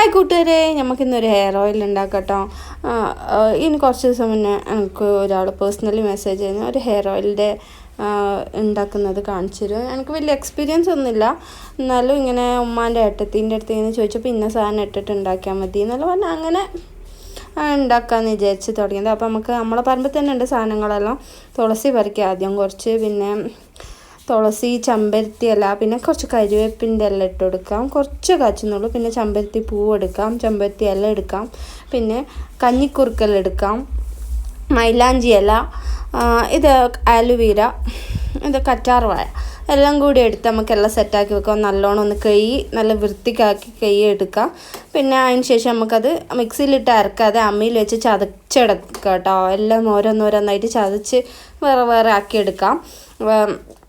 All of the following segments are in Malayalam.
ഹായ് കൂട്ടുകാരെ നമുക്കിന്നൊരു ഹെയർ ഓയിൽ ഉണ്ടാക്കട്ടോ ഇനി കുറച്ച് ദിവസം മുന്നേ എനിക്ക് ഒരാൾ പേഴ്സണലി മെസ്സേജ് ചെയ്യുന്ന ഒരു ഹെയർ ഓയിലിന്റെ ഉണ്ടാക്കുന്നത് കാണിച്ചു തരും. എനിക്ക് വലിയ എക്സ്പീരിയൻസ് ഒന്നുമില്ല. എന്നാലും ഇങ്ങനെ ഉമ്മാന്റെ ഏട്ടത്തിന്റെ അടുത്ത് ഇങ്ങനെ ചോദിച്ചപ്പോൾ ഇന്ന സാധനം ഇട്ടിട്ട് ഉണ്ടാക്കിയാൽ മതി എന്നല്ല പറഞ്ഞാൽ അങ്ങനെ ഉണ്ടാക്കാമെന്ന് വിചാരിച്ച് തുടങ്ങിയത്. അപ്പോൾ നമുക്ക് നമ്മളെ പറമ്പിൽ തന്നെ ഉണ്ട് സാധനങ്ങളെല്ലാം. തുളസി പറിക്കുക ആദ്യം കുറച്ച് പിന്നെ തുളസി ചമ്പരത്തി ഇല പിന്നെ കുറച്ച് കരിവേപ്പിന്റെ ഇല ഇട്ട് കൊടുക്കാം. കുറച്ച് കാച്ചുന്നുള്ളൂ. പിന്നെ ചമ്പരത്തി പൂവ് എടുക്കാം. ചമ്പരത്തി ഇല എടുക്കാം. പിന്നെ കഞ്ഞിക്കുറുക്കൽ എടുക്കാം. മൈലാഞ്ചി ഇല ഇത് ആലുവീര ഇത് കറ്റാർ വാഴ. എല്ലാം കൂടി എടുത്ത് നമുക്ക് എല്ലാം സെറ്റാക്കി വെക്കാം. നല്ലോണം ഒന്ന് കൈ നല്ല വൃത്തിക്കാക്കി കൈ എടുക്കാം. പിന്നെ അതിന് ശേഷം നമുക്കത് മിക്സിയിലിട്ട് അരക്കാതെ അമ്മിയിൽ വെച്ച് ചതച്ചെടുക്കാം കേട്ടോ. എല്ലാം ഓരോന്നോരോന്നായിട്ട് ചതച്ച് വേറെ വേറെ ആക്കിയെടുക്കാം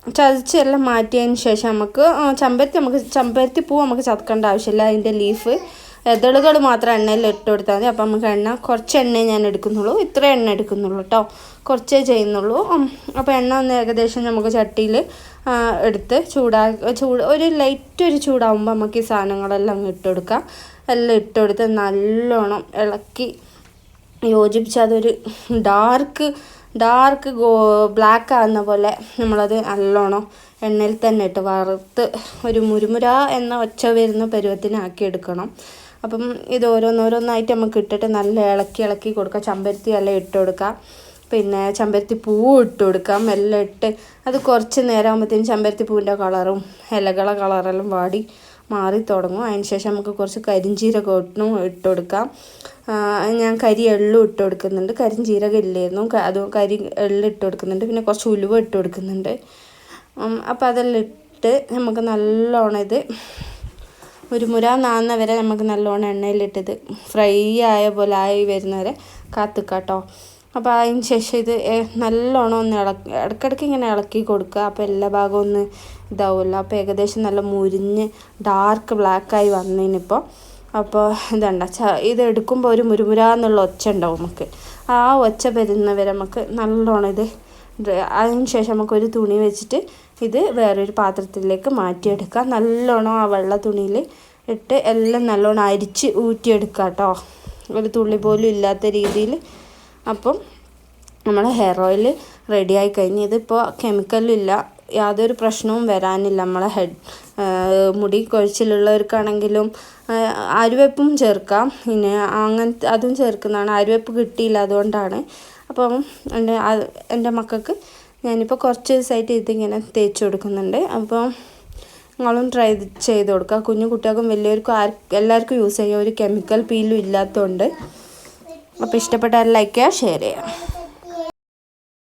ചതച്ച് എല്ലാം മാറ്റിയതിന് ശേഷം നമുക്ക് ചമ്പരത്തി നമുക്ക് ചമ്പരത്തി പൂ നമുക്ക് ചതക്കേണ്ട ആവശ്യമില്ല അതിന്റെ ലീഫ് എതളുകൾ മാത്രം എണ്ണയിൽ ഇട്ട് കൊടുത്താൽ മതി. അപ്പം നമുക്ക് എണ്ണ കുറച്ച് എണ്ണ ഞാൻ എടുക്കുന്നുള്ളൂ. ഇത്ര എണ്ണ എടുക്കുന്നുള്ളൂ കേട്ടോ കുറച്ചേ ചെയ്യുന്നുള്ളൂ. അപ്പോൾ എണ്ണ ഒന്ന് ഏകദേശം നമുക്ക് ചട്ടിയിൽ എടുത്ത് ചൂടാ ചൂട് ഒരു ലൈറ്റ് ഒരു ചൂടാകുമ്പോൾ നമുക്ക് ഈ സാധനങ്ങളെല്ലാം ഇട്ട് കൊടുക്കാം. എല്ലാം ഇട്ട് കൊടുത്ത് നല്ലോണം ഇളക്കി യോജിപ്പിച്ച് അതൊരു ഡാർക്ക് ഡാർക്ക് ഗോ ബ്ലാക്ക് ആകുന്ന പോലെ നമ്മളത് നല്ലോണം എണ്ണയിൽ തന്നെ ഇട്ട് വറുത്ത് ഒരു മുരുമുര എന്ന ഒച്ച വരുന്ന പരുവത്തിനാക്കി എടുക്കണം. അപ്പം ഇത് ഓരോന്നോരോന്നായിട്ട് നമുക്ക് ഇട്ടിട്ട് നല്ല ഇളക്കി ഇളക്കി കൊടുക്കാം. ചമ്പരത്തി എല്ലാം ഇട്ട് കൊടുക്കാം. പിന്നെ ചമ്പരത്തി പൂവ് ഇട്ട് കൊടുക്കാം. എല്ലാം ഇട്ട് അത് കുറച്ച് നേരം ആകുമ്പോഴത്തേനും ചമ്പരത്തി പൂവിന്റെ കളറും ഇലകളെ കളറെല്ലാം വാടി മാറി തുടങ്ങും. അതിന് ശേഷം നമുക്ക് കുറച്ച് കരിഞ്ചീരകം ഇട്ട് കൊടുക്കാം. ഞാൻ കരി എള്ളും ഇട്ട് കൊടുക്കുന്നുണ്ട്. കരിഞ്ചീരകം ഇല്ലായിരുന്നു. അത് കരി എള്ളും ഇട്ട് കൊടുക്കുന്നുണ്ട്. പിന്നെ കുറച്ച് ഉലുവ ഇട്ട് കൊടുക്കുന്നുണ്ട്. അപ്പോൾ അതെല്ലാം ഇട്ട് നമുക്ക് നല്ലോണം ഇത് ഒരു മുര നാന്ന വരെ നമുക്ക് നല്ലോണം എണ്ണയിലിട്ടത് ഫ്രൈ ആയ പോലെ ആയി വരുന്നവരെ കാത്തുക്കാട്ടോ. അപ്പോൾ അതിന് ശേഷം ഇത് നല്ലോണം ഒന്ന് ഇളക്കി ഇടയ്ക്കിടയ്ക്ക് ഇങ്ങനെ ഇളക്കി കൊടുക്കുക. അപ്പോൾ എല്ലാ ഭാഗവും ഒന്ന് ഇതാവുമല്ലോ. അപ്പോൾ ഏകദേശം നല്ല മുരിഞ്ഞ് ഡാർക്ക് ബ്ലാക്കായി വന്നതിനിപ്പോൾ അപ്പോൾ ഇതണ്ട ച ഇത് എടുക്കുമ്പോൾ ഒരു മുരുമുര എന്നുള്ള ഒച്ച ഉണ്ടാവും നമുക്ക്. ആ ഒച്ച വരുന്നവരെ നമുക്ക് നല്ലോണം ഇത് അതിന് ശേഷം നമുക്ക് ഒരു തുണി വെച്ചിട്ട് ഇത് വേറൊരു പാത്രത്തിലേക്ക് മാറ്റിയെടുക്കാം നല്ലോണം ആ വെള്ള തുണിയിൽ ഇട്ട് എല്ലാം നല്ലോണം അരിച്ച് ഊറ്റിയെടുക്കാം കേട്ടോ. ഒരു തുള്ളി പോലും ഇല്ലാത്ത രീതിയിൽ അപ്പം നമ്മൾ ഹെയർ ഓയിൽ റെഡിയായി കഴിഞ്ഞ് ഇതിപ്പോൾ കെമിക്കലില്ല യാതൊരു പ്രശ്നവും വരാനില്ല. നമ്മളെ ഹെഡ് മുടി കൊഴിച്ചിലുള്ളവർക്കാണെങ്കിലും ആര്യവേപ്പും ചേർക്കാം. പിന്നെ അങ്ങനത്തെ അതും ചേർക്കുന്നതാണ്. ആര്യവേപ്പ് കിട്ടിയില്ല അതുകൊണ്ടാണ്. അപ്പം എന്റെ എന്റെ മക്കൾക്ക് ഞാനിപ്പോൾ കുറച്ച് ദിവസമായിട്ട് ഇതിങ്ങനെ തേച്ച് കൊടുക്കുന്നുണ്ട്. അപ്പം നിങ്ങളും ട്രൈ ചെയ്ത് കൊടുക്കുക. കുഞ്ഞു കുട്ടികൾക്കും വലിയവർക്കും ആർ എല്ലാവർക്കും യൂസ് ചെയ്യുക ഒരു കെമിക്കൽ പീലും ഇല്ലാത്തതുകൊണ്ട് അപ്പോൾ ഇഷ്ടപ്പെട്ടാൽ ലൈക്ക് ചെയ്യുക ഷെയർ ചെയ്യുക.